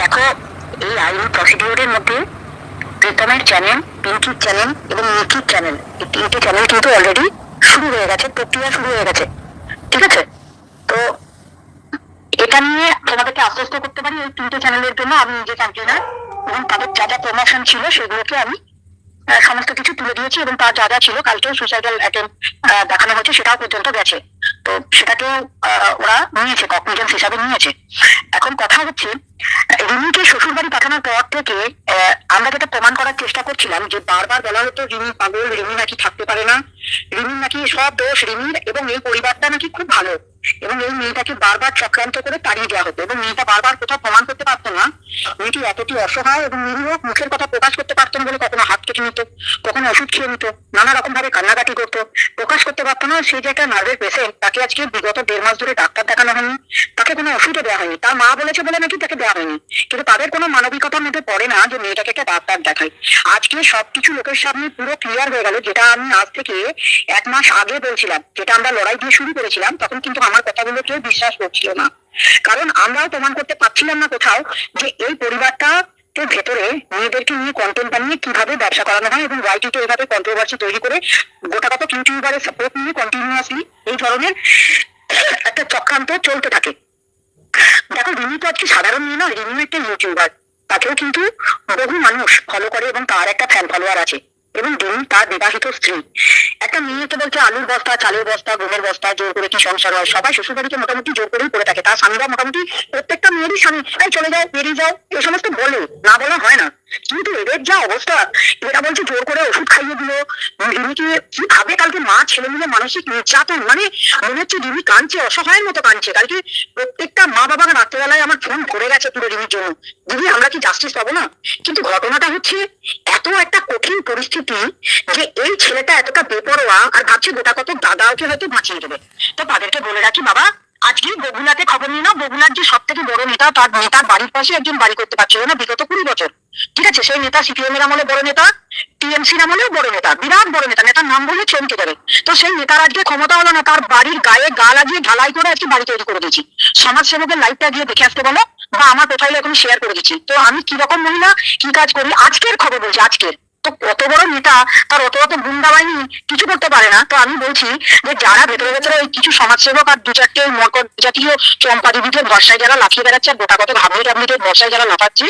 দেখো, এই আইনি প্রসিডিওরের মধ্যে প্রীতমের চ্যানেল পিঙ্কির চ্যানেল এবং নিকির চ্যানেল এই তিনটে চ্যানেল কিন্তু অলরেডি শুরু হয়ে গেছে, প্রক্রিয়া শুরু হয়ে গেছে। ঠিক আছে? তো এটা নিয়ে তোমাদেরকে আশ্বস্ত করতে পারি, এই তিনটে চ্যানেলের জন্য আমি নিজে কন্টেনার এবং তাদের যা যা প্রমোশন ছিল সেগুলোকে আমি সমস্ত কিছু তুলে দিয়েছি এবং তার যা যা ছিল কালকে সুইসাইডাল অ্যাটেম্প দেখানো হয়েছে, সেটাও পর্যন্ত গেছে। তো সেটাকে ওরা নিয়েছে কগনিজেন্স হিসাবে নিয়েছে। এখন কথা হচ্ছে রিমিকে শ্বশুর বাড়ি পাঠানোর পর থেকে আমরা যেটা প্রমাণ করার চেষ্টা করছিলাম যে বারবার বলা হতো রিমি পাগল, রিমি নাকি থাকতে পারে না। রিমির নাকি সব দোষ রিমির এবং এই পরিবারটা নাকি খুব ভালো। এবং এই মেয়েটাকে বারবার চক্রান্ত করে তাড়িয়ে দেওয়া হতো। এবং মেয়েটা বারবার কোথাও প্রমাণ করতে পারতো না। মেয়েটি এতটি অসহায় এবং নিরীহ, মুখের কথা প্রকাশ করতে পারতো না বলে কখনো হাত কেটে নিত, কখনো ওষুধ খেয়ে নিত, নানা রকম ভাবে কান্নাকাটি করতো। প্রকাশ করতে পারতো না সেই যে একটা নার্ভের পেশেন্ট তাকে আজকে বিগত দেড় মাস ধরে ডাক্তার দেখানো হয়নি। তাকে কোনো ওষুধও দেওয়া হয়নি। তার মা বলেছে বলে নাকি তাকে দেওয়া হয়নি। কিন্তু তাদের কোনো মানবিকতার মধ্যে পড়ে না যে মেয়েটাকে একটা ডাক্তার দেখায়। আজকে সবকিছু লোকের সামনে পুরো ক্লিয়ার হয়ে গেল, যেটা আমি আজ থেকে এক মাস আগে বলছিলাম, যেটা আমরা লড়াই দিয়ে শুরু করেছিলাম, তখন কিন্তু আমার কথাগুলো কেউ বিশ্বাস করছিল না। কারণ আমরাও প্রমাণ করতে পারছিলাম না কোথাও যে এই পরিবারটা ভেতরে মেয়েদেরকে নিয়ে কন্টেন্ট বানিয়ে কীভাবে ব্যবসা করানো হয় এবং ওয়াইটিতে এভাবে কন্ট্রোভার্সি তৈরি করে গোটা কত ইউটিউবারের সাপোর্ট নিয়ে কন্টিনিউয়াসলি এই ধরনের একটা চক্রান্ত চলতে থাকে। দেখো, রিমি তো আজকে সাধারণ মেয়ে নয় রিমি একটা ইউটিউবার তাকেও কিন্তু বহু মানুষ ফলো করে এবং তার একটা ফ্যান ফলোয়ার আছে। এবং রিমি তার বিবাহিত স্ত্রী। একটা মেয়েকে বলছে আলুর বস্তা, চালের বস্তা, গমের বস্তা, জোর করে কি সংসার হয়? সবাই শ্বশুর বাড়িতে মোটামুটি জোর করেই করে থাকে। তার স্বামীরা মোটামুটি প্রত্যেকটা মেয়েরই স্বামী। চলে যাও, বেরিয়ে যাও এই সমস্ত বলে। না বলা হয় না। কিন্তু এদের যা অবস্থা, এরা বলছে জোর করে ওষুধ খাইয়ে দিল। রিমিকে কীভাবে কালকে মা ছেলে মিলে মানসিক নির্যাতন? মানে মনে হচ্ছে রিমি কাঁদছে, অসহায়ের মতো কাঁদছে। কালকে প্রত্যেকটা মা বাবা রাত্রেবেলায় আমার ফোন ভরে গেছে পুরো রিমির জন্য। দিদি, আমরা কি জাস্টিস পাবো না? কিন্তু ঘটনাটা হচ্ছে, এত পরিস্থিতি যে এই ছেলেটা এতটা বেপরোয়া আর ভাবছে গোটা কত দাদা ওকে হয়তো বাঁচিয়ে দেবে। তো তাদেরকে বলে রাখি, বাবা, আজকে বগুলাতে খবর নিয়ে নাও। বগুলার যে সব থেকে বড় নেতা, তার নেতার বাড়ির পাশে একজন বাড়ি করতে পারছিল না বিগত কুড়ি বছর। ঠিক আছে, সেই নেতা সিপিএম এর আমলে বড় নেতা টিএমসি আমলেও বড় নেতা, বিরাট বড় নেতা। নেতার নাম বলে চমকে যাবে। তো সেই নেতার আজকে ক্ষমতা হলো না, তার বাড়ির গায়ে গা লাগিয়ে ঢালাই করে আজকে বাড়ি তৈরি করে দিয়েছি। সমাজ সেবকের লাইভটা গিয়ে দেখে আসতে বলো, বা আমার প্রোফাইলে এখন শেয়ার করে দিচ্ছি। তো আমি কীরকম মহিলা, কি কাজ করি, আজকের খবর বলছি, আজকের। তো কত বড় নেতা তার অত অত গুন্ডা বাহিনী কিছু করতে পারে না। তো আমি বলছি যে যারা ভেতরে ভেতরে ওই কিছু সমাজসেবক আর দু চারটে মকর জাতীয় চম্পা দিদিদের ভরসায় যারা লাফিয়ে বেড়াচ্ছে আর গোটা কত ঘাবড়ে টাবড়িদের ভরসায় যারা লাফাচ্ছে,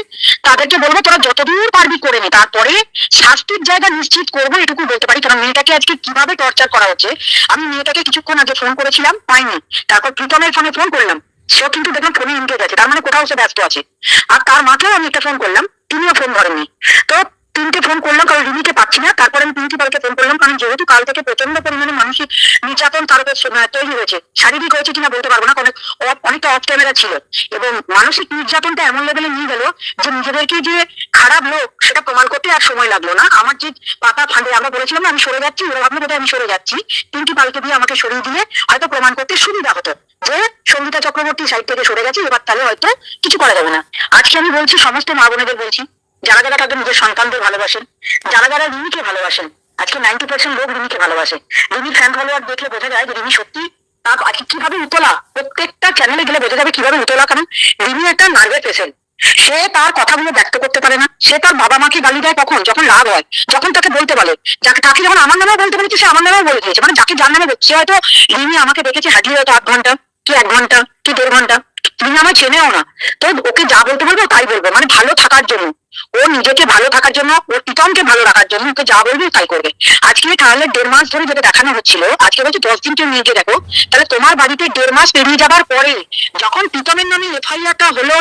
তাদেরকে বলব তোরা যতদূর পারবি করে নে, তারপরে শাস্তির জায়গা নিশ্চিত করব, এটুকু বলতে পারি। কারণ মেয়েটাকে আজকে কীভাবে টর্চার করা হচ্ছে, আমি মেয়েটাকে কিছুক্ষণ আগে ফোন করেছিলাম, পাইনি। তারপর প্রীতমের ফোনে ফোন করলাম। সেও কিন্তু দেখলাম ফোনে এনগেজ আছে তার মানে কোথাও সে ব্যস্ত আছে। আর তার মাকেও আমি একটা ফোন করলাম তিনিও ফোন ধরেননি তো তিনটে ফোন করলাম, কারণ রিমিকে পাচ্ছি না। তারপরে আমি প্রিন্সিপালকে ফোন করলাম, কারণ যেহেতু কাল থেকে প্রচণ্ড পরিমাণে মানসিক নির্যাতন তার তৈরি হয়েছে। শারীরিক হয়েছে কিনা বলতে পারব না অনেকটা অফ ক্যামেরা ছিল। এবং মানসিক নির্যাতনটা এমন লেভেলে নিয়ে গেল যে নিজেদেরকে যে খারাপ লোক, সেটা প্রমাণ করতে আর সময় লাগল না। আমার যে পাতা ফাঁদে আমরা বলেছিলাম আমি সরে যাচ্ছি, ওরা ভাবলো বোধহয় আমি সরে যাচ্ছি। প্রিন্সিপালকে দিয়ে আমাকে সরিয়ে দিয়ে হয়তো প্রমাণ করতে সুবিধা হতো যে সঙ্গীতা চক্রবর্তী সাইড থেকে সরে গেছে, এবার তাহলে হয়তো কিছু করা যাবে না। আজকে আমি বলছি, সমস্ত মা বোনেদের বলছি যারা যারা তাদের নিজের সন্তানদের ভালোবাসেন যারা যারা রিমিকে ভালোবাসেন আজকে নাইনটি পার্সেন্ট লোক রিমিকে ভালোবাসে। রিমির ফ্যান ফলোয়ার দেখলে বোঝা যায় যে রিমি সত্যি তার আজকে কীভাবে উতলা প্রত্যেকটা চ্যানেলে গেলে বোঝা যাবে কীভাবে উতলা কারণ রিমি একটা নার্ভের পেশেন্ট সে তার কথাগুলো ব্যক্ত করতে পারে না সে তার বাবা মাকে গালি দেয় কখন? যখন লাভ হয় যখন তাকে বলতে বলে। যাকে তাকে যখন আমার নামেও বলতে বলেছে সে আমার নামেও বলে দিয়েছে মানে যাকে যার নামে বলছে, হয়তো রিমি আমাকে দেখেছে হাজির হয়তো আধ ঘণ্টা কি এক ঘণ্টা কি দেড় ঘণ্টা। তুমি আমায় চেনেও না। তো ওকে যা বলতে বলব তাই বলব। মানে ভালো থাকার জন্য। ও নিজেকে ভালো থাকার জন্য ওর প্রীতমকে ভালো রাখার জন্য ওকে যা বলবে তাই করবে। আজকে তাহলে দেড় মাস ধরে যেটা দেখানো হচ্ছিল, আজকে বলছে দশ দিন কেউ নিয়ে দেখো, তাহলে তোমার বাড়িতে দেড় মাস পেরিয়ে যাবার পরে যখন প্রীতমের নামে এফআইআরটা হলো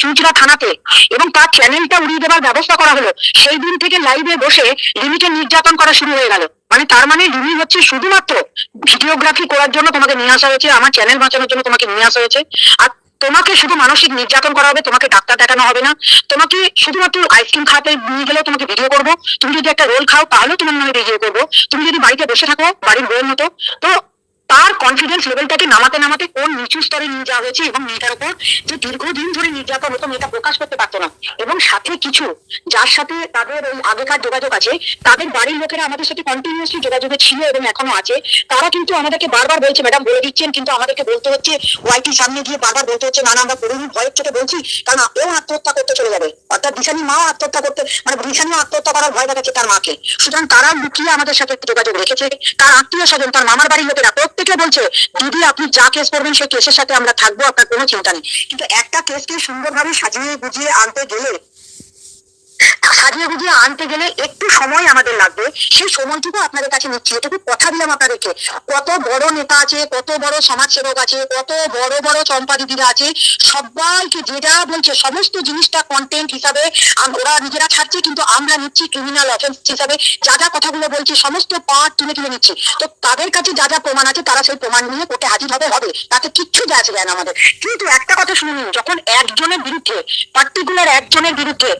চুঁচুড়া থানাতে এবং তার চ্যানেলটা উড়িয়ে দেওয়ার ব্যবস্থা করা হলো, সেই দিন থেকে লাইভে বসে লিমিটে নির্যাতন করা শুরু হয়ে গেল। মানে তার মানে রিমি হচ্ছে শুধুমাত্র ভিডিওগ্রাফি করার জন্য তোমাকে নিয়ে আসা হয়েছে, আমার চ্যানেল বাঁচানোর জন্য তোমাকে নিয়ে আসা হয়েছে। আর তোমাকে শুধু মানসিক নির্যাতন করা হবে, তোমাকে ডাক্তার দেখানো হবে না। তোমাকে শুধুমাত্র আইসক্রিম খাতে নিয়ে গেলেও তোমাকে ভিডিও করব। তুমি যদি একটা রোল খাও, তাহলেও তোমার নামে ভিডিও করব। তুমি যদি বাড়িতে বসে থাকো, বাড়ির বউয়ের মতো, তো তার কনফিডেন্স লেভেলটাকে নামাতে নামাতে কোন নিচু স্তরে নিয়ে যাওয়া হয়েছে এবং মেয়েটার উপর যে দীর্ঘদিন ধরে নির্যাতন হতো, মেয়েটা প্রকাশ করতে পারতো না। এবং সাথে কিছু, যার সাথে তাদের ওই আগেকার যোগাযোগ আছে, তাদের বাড়ির লোকেরা আমাদের সাথে কন্টিনিউসলি যোগাযোগে ছিল এবং এখনও আছে। তারা কিন্তু আমাদেরকে বারবার বলছে, ম্যাডাম, বলে দিচ্ছেন, কিন্তু আমাদেরকে বলতে হচ্ছে ওয়াইটি সামনে গিয়ে বারবার বলতে হচ্ছে, না না, আমরা পুরোহিত ভয়ের চোখে বলছি, কারণ ও আত্মহত্যা করতে চলে যাবে। অর্থাৎ দিশানি মা আত্মহত্যা করতে মানে দিশানি আত্মহত্যা করার ভয় দেখাচ্ছে তার মাকে। সুতরাং তারা লুকিয়ে আমাদের সাথে যোগাযোগ রেখেছে। তার আত্মীয় স্বজন, তার মামার বাড়ির লোকেরা প্রত্যেকে বলছে? দিদি, আপনি যা কেস করবেন সেই কেসের সাথে আমরা থাকব, আপনার কোনো চিন্তা নেই। কিন্তু একটা কেসকে সুন্দরভাবে সাজিয়ে গুজিয়ে আনতে গেলে, সাজিয়ে গুজিয়ে আনতে গেলে একটু সময় আমাদের লাগবে, সেই সময়টুকু আপনাদের কাছে নিচ্ছি। এটুকু কথা দিলাম আপনাদেরকে। কত বড় নেতা আছে, কত বড় সমাজসেবক আছে, কত বড় বড় চম্পা দিদিরা আছে, সবাইকে যেটা বলছে, সমস্ত জিনিসটা কন্টেন্ট হিসাবে ওরা নিজেরা ছাড়ছে, কিন্তু আমরা নিচ্ছি ক্রিমিনাল অফেন্স হিসাবে। যা যা কথাগুলো বলছি, সমস্ত পার্ট তুলে তুলে নিচ্ছি। তো তাদের কাছে যা যা প্রমাণ আছে, তারা সেই প্রমাণ নিয়ে কোর্টে হাজির হবে হবে। তাতে কিচ্ছু যায় আসে যায় না আমাদের। কিন্তু একটা কথা শুনে নিন, যখন একজনের বিরুদ্ধে পার্টিকুলার একজনের বিরুদ্ধে,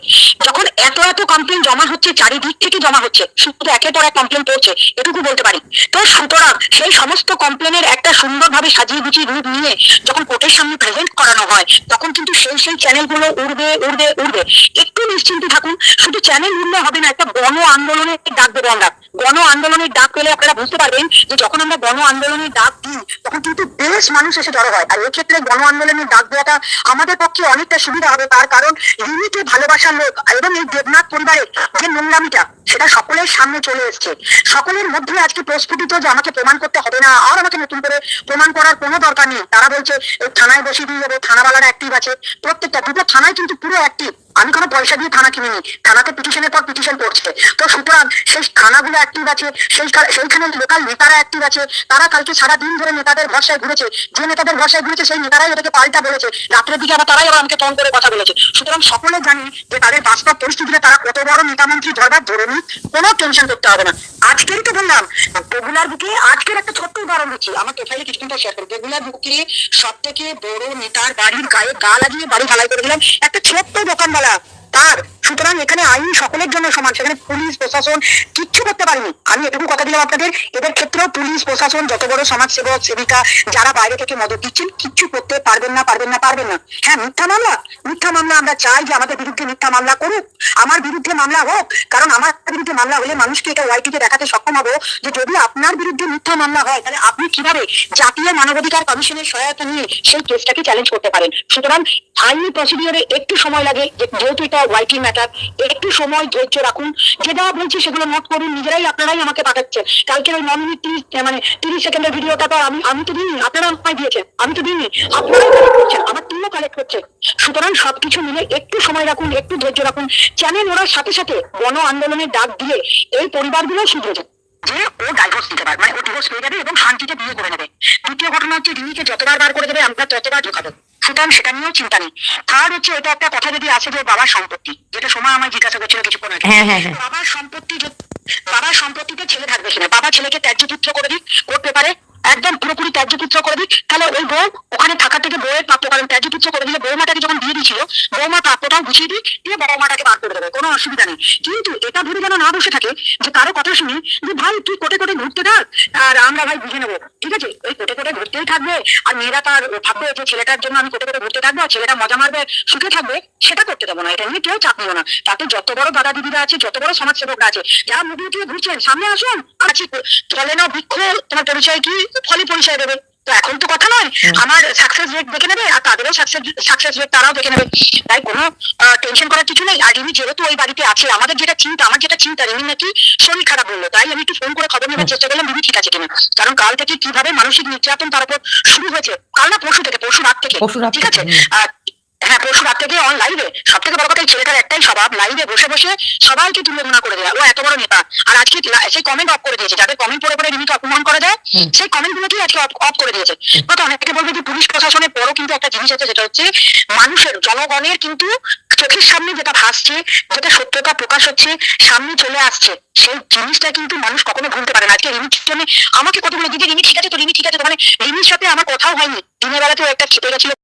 যখন এত এত কমপ্লেন জমা হচ্ছে চারিদিক থেকে জমা হচ্ছে। শুধু একের পর এক কমপ্লেন পড়ছে এটুকু বলতে পারি। তো সুতরাং সেই সমস্ত কমপ্লেনের একটা সুন্দরভাবে সাজিয়ে গুছিয়ে রূপ নিয়ে যখন কোর্টের সামনে প্রেজেন্ট করানো হয়, তখন কিন্তু সেই সেই চ্যানেলগুলো উড়বে উড়বে উড়বে। একটু নিশ্চিন্তে থাকুন, শুধু চ্যানেল উড়লে হবে না, একটা গণ আন্দোলনের ডাক দেবো আমরা। গণ আন্দোলনের ডাক পেলে আপনারা বুঝতে পারবেন যে যখন আমরা গণ আন্দোলনের ডাক দিই, তখন কিন্তু বেশ মানুষ এসে জড়ো হয়। আর এক্ষেত্রে গণ আন্দোলনের ডাক দেওয়াটা আমাদের পক্ষে অনেকটা সুবিধা হবে। তার কারণ রিমিকে ভালোবাসার লোক এবং এই দেবনাথ পরিবারের যে নোংরামিটা সেটা সকলের সামনে চলে এসছে। সকলের মধ্যে আজকে প্রস্ফুটিত যে আমাকে প্রমাণ করতে হবে না, আর আমাকে নতুন করে প্রমাণ করার কোনো দরকার নেই। তারা বলছে থানায় বসিয়ে দিয়ে যাবে, থানাওয়ালারা অ্যাক্টিভ আছে। প্রত্যেকটা, দুটো থানায় কিন্তু পুরো অ্যাক্টিভ আমি কোনো পয়সা দিয়ে থানা কিনিনি। থানাতে পিটিশনের পর পিটিশন করছে। তো সুতরাং সেই থানাগুলো অ্যাক্টিভ আছে, সেই সেইখানে লোকাল নেতারা অ্যাক্টিভ আছে। তারা কালকে সারা দিন ধরে নেতাদের ভরসায় ঘুরেছে। যে নেতাদের ভরসায় ঘুরেছে, সেই নেতারাই ওদেরকে পাল্টা বলেছে। রাত্রের দিকে আবার তারাই আবার আমাকে ফোন করে কথা বলেছে। সুতরাং সকলে জানি যে তাদের বাস্তব পরিস্থিতিতে তারা কত বড় নেতা মন্ত্রী ধরবার ধরে নি কোনো টেনশন করতে হবে না। আজকেরই তো বললাম বেগুলার বুকে আজকের একটা ছোট্ট উদাহরণ দিচ্ছি। আমার প্রোফাইলে কিছুক্ষণটা শেয়ার করি বেগুলার বুকে সব থেকে বড় নেতার বাড়ির গায়ে গা লাগিয়ে বাড়ি ঢালাই করে দিলাম। একটা ছোট্ট দোকানওয়ালা তার। সুতরাং এখানে আইন সকলের জন্য সমান। সেখানে পুলিশ, প্রশাসন কিচ্ছু করতে পারেনি। আমি এটুকু কথা দিলাম আপনাদের। এদের ক্ষেত্রেও পুলিশ, প্রশাসন, যত বড় সমাজ সেবক সেবিকা যারা বাইরে থেকে মদত দিচ্ছেন, কিচ্ছু করতে পারবেন না পারবেন না পারবেন না। হ্যাঁ মিথ্যা মামলা। মিথ্যা মামলা, আমরা চাই যে আমাদের বিরুদ্ধে মিথ্যা মামলা করুক। আমার বিরুদ্ধে মামলা হোক। কারণ আমার বিরুদ্ধে মামলা হলে মানুষকে এটা ওয়াইটিতে দেখাতে সক্ষম হব যে যদি আপনার বিরুদ্ধে মিথ্যা মামলা হয়, তাহলে আপনি কীভাবে জাতীয় মানবাধিকার কমিশনের সহায়তা নিয়ে সেই কেসটাকে চ্যালেঞ্জ করতে পারেন? সুতরাং আইনি প্রসিডিওরে একটু সময় লাগে যেহেতু এটা ওয়াইটি ম্যাটার একটু সময় ধৈর্য রাখুন। যেটা বলছি সেগুলো নোট করুন, নিজেরাই আপনারাই আমাকে পাঠাচ্ছেন। কালকের ওই ন মিনিট তিরিশ মানে তিরিশ সেকেন্ডের ভিডিওটা তো আমি আমি তো দিইনি, আপনারা আমায় দিয়েছেন, আমি তো দিইনি, আপনারাই কালেক্ট করছেন, আমার টিমও কালেক্ট করছে। সুতরাং সবকিছু মিলে একটু সময় রাখুন, একটু ধৈর্য রাখুন। চ্যানেল ওরা সাথে সাথে গণ আন্দোলনের ডাক দিয়ে এই পরিবারগুলো শুধরে যায়। যে ও ডাইভোর্স দিতে পারে মানে ও ডিভোর্স পেয়ে যাবে এবং শান্তিতে বিয়ে করে নেবে। দ্বিতীয় ঘটনা হচ্ছে রিমিকে যতবার বার করে দেবে, আমরা ততবার ঢোকাবো। সুতরাং সেটা নিয়েও চিন্তা নেই। থার্ড হচ্ছে এটা একটা কথা যদি আছে যে বাবার সম্পত্তি যেটা সময় আমার জিজ্ঞাসা করছিল কিছুক্ষণ আগে। হ্যাঁ, হ্যাঁ, হ্যাঁ। বাবার সম্পত্তি বাবার সম্পত্তিতে ছেলে থাকবে কিনা? বাবা ছেলেকে ত্যাজ্য পুত্র করে দিক কোর্ট পেপারে একদম পুরোপুরি ত্যায্য পুত্র করে দিক তাহলে ওই বউ ওখানে থাকা থেকে বউয়ের প্রাপ্য কারণ ত্যায্য পুত্র করে দিলে বৌমাটাকে যখন দিয়ে দিয়েছিল বৌমা প্রাপ্যটাও গুছিয়ে দিক দিয়ে বাবা মাটাকে বার করে দেবে, কোনো অসুবিধা নেই। কিন্তু এটা ধরে যেন না বসে থাকে যে কারও কথা শুনি যে, ভাই, তুই কোটে কোটে ঘুরতে থাক আর আমরা, ভাই, বুঝে নেব। ঠিক আছে? ওই কোটে কোটে ঘুরতেই থাকবে। আর মেয়েরা তার ভাববে যে, ছেলেটার জন্য আমি কোটে কোটে ঘুরতে থাকব, আর ছেলেটা মজা মারবে, সুখে থাকবে। সেটা করতে দেবো না। এটা নিয়ে কেউ চাপ নিও না। তাতে যত বড় দাদা দিদিরা আছে, যত বড় সমাজসেবকরা আছে, যারা মুভি উঠিয়ে ঘুরছেন, সামনে আসুন। আছি চলে না বৃক্ষ তোমার পরিচয় কি? ফলে পরিচয় দেবে। তো এখন তো কথা নয়। আমার সাকসেস রেট দেখে নেবে আর তাদেরও সাকসেস রেট তারাও দেখে নেবে। তাই কোনো টেনশন করার কিছু নেই। আর রিমি যেহেতু ওই বাড়িতে আছে আমাদের যেটা চিন্তা আমার যেটা চিন্তা রিমি নাকি শরীর খারাপ বলল। তাই আমি একটু ফোন করে খবর নেবার চেষ্টা করলাম রিমি ঠিক আছে কিনা? কারণ কাল থেকে কীভাবে মানসিক নির্যাতন তার উপর শুরু হয়েছে কাল না পরশু থেকে পরশু রাত থেকে ঠিক আছে? আর হ্যাঁ পরশু রাত থেকে অন লাইভে সব থেকে বড় কথা ছেলেটার একটাই স্বভাব লাইভে বসে বসে সবাইকে তুলে ধরা করে দেওয়া ও এত বড় নেতা। আর আজকে সেই কমেন্ট অফ করে দিয়েছে। যাদের কমেন্ট পড়ে পড়ে রিমিকে অপমান করা যায় সেই কমেন্ট গুলোকেই আজকে অফ করে দিয়েছে। কত অনেকে বলবে যে পুলিশ প্রশাসনের পরও কিন্তু একটা জিনিস আছে যেটা হচ্ছে মানুষের জনগণের কিন্তু চোখের সামনে যেটা ভাসছে যেটা সত্যতা প্রকাশ হচ্ছে সামনে চলে আসছে সেই জিনিসটা কিন্তু মানুষ কখনো ভুলতে পারে না। আজকে রিমির জন্য আমাকে কতগুলো দিদি রিমি ঠিক আছে তো রিমি ঠিক আছে তো মানে রিমির সাথে আমার কথাও হয়নি। দিনের বেলাতেও একটা খেতে গেছিল।